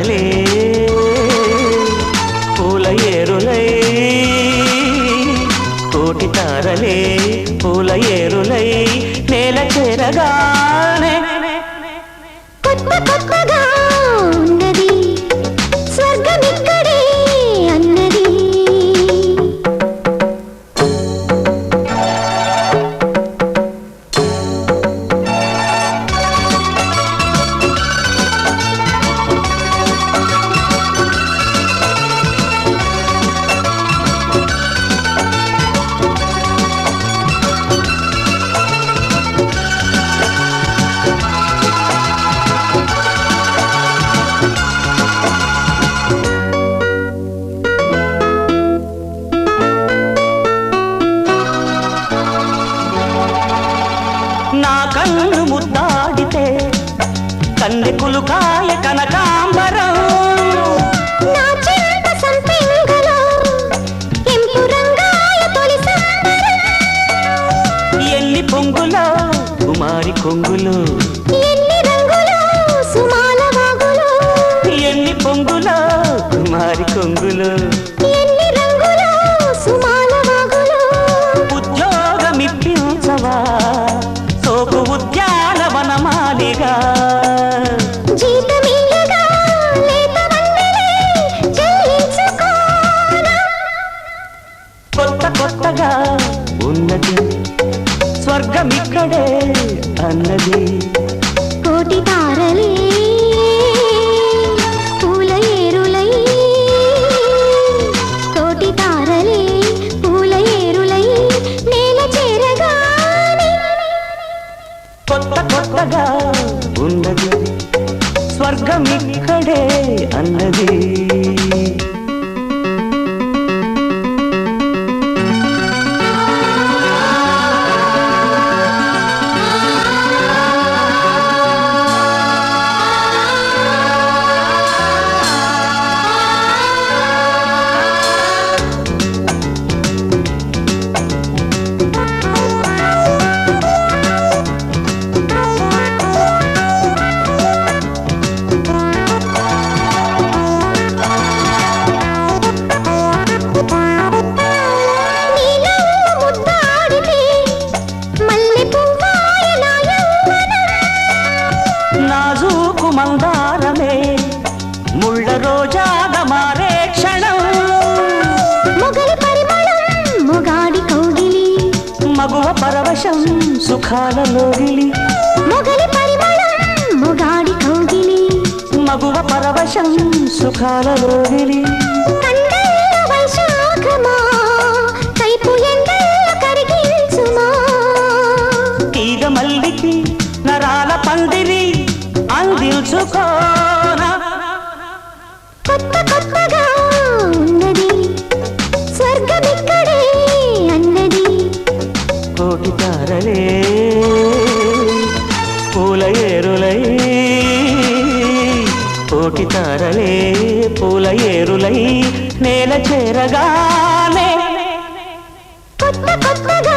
పూలలే పూల ఏరులై కోటి తారలే పూల ఏరులై నేల చేరగానే కన్ను ముద్దాడితే కన్నె కులుకాయ కనకాంబరం. ఎన్ని పొంగులో కుమారి కొంగులు. ఎన్ని పొంగులో కుమారి కొంగులు. కొత్తగా ఉన్నది. స్వర్గమిక్కడే అన్నది. కోటి తారలే పూల ఏరులై కోటి తారలే పూల ఏరులై నేల కొత్త కొత్తగా ఉన్నది. స్వర్గమిక్కడే అన్నది. మగువ పరవశం సుఖాలలోగిలి మొగలి పరిమళం మొగాడి కౌగిలి. మగువ పరవశం సుఖాలలోగిలి తీగ మల్లికి నరాల పందిరి అందించుకోనా కొత్త కొత్తగా కోటి తారలే పూల ఏరులై నేల చేరగానే కొత్త కొత్తగా